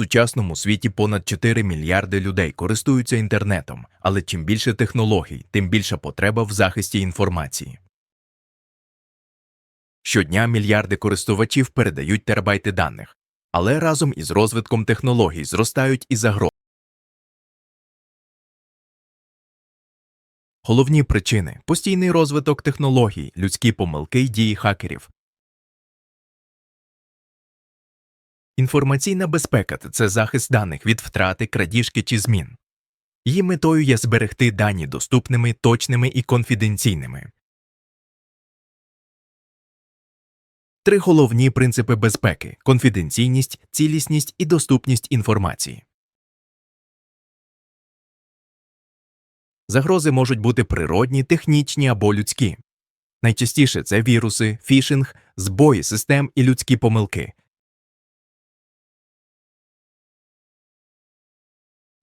В сучасному світі понад 4 мільярди людей користуються інтернетом, але чим більше технологій, тим більша потреба в захисті інформації. Щодня мільярди користувачів передають терабайти даних, але разом із розвитком технологій зростають і загрози. Головні причини постійний розвиток технологій, людські помилки й дії хакерів. Інформаційна безпека це захист даних від втрати, крадіжки чи змін. Її метою є зберегти дані доступними, точними і конфіденційними. Три головні принципи безпеки конфіденційність, цілісність і доступність інформації. Загрози можуть бути природні, технічні або людські. Найчастіше це віруси, фішинг, збої систем і людські помилки.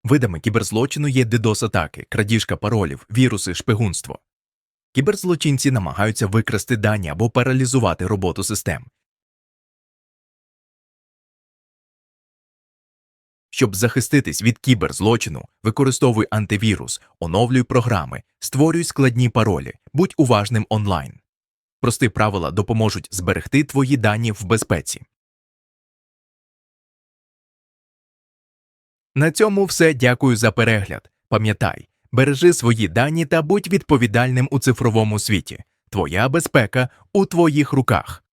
Видами кіберзлочину є DDoS-атаки, крадіжка паролів, віруси, шпигунство. Кіберзлочинці намагаються викрасти дані або паралізувати роботу систем. Щоб захиститись від кіберзлочину, використовуй антивірус, оновлюй програми, створюй складні паролі, будь уважним онлайн. Прості правила допоможуть зберегти твої дані в безпеці. На цьому все дякую за перегляд. Пам'ятай, бережи свої дані та будь відповідальним у цифровому світі. Твоя безпека у твоїх руках.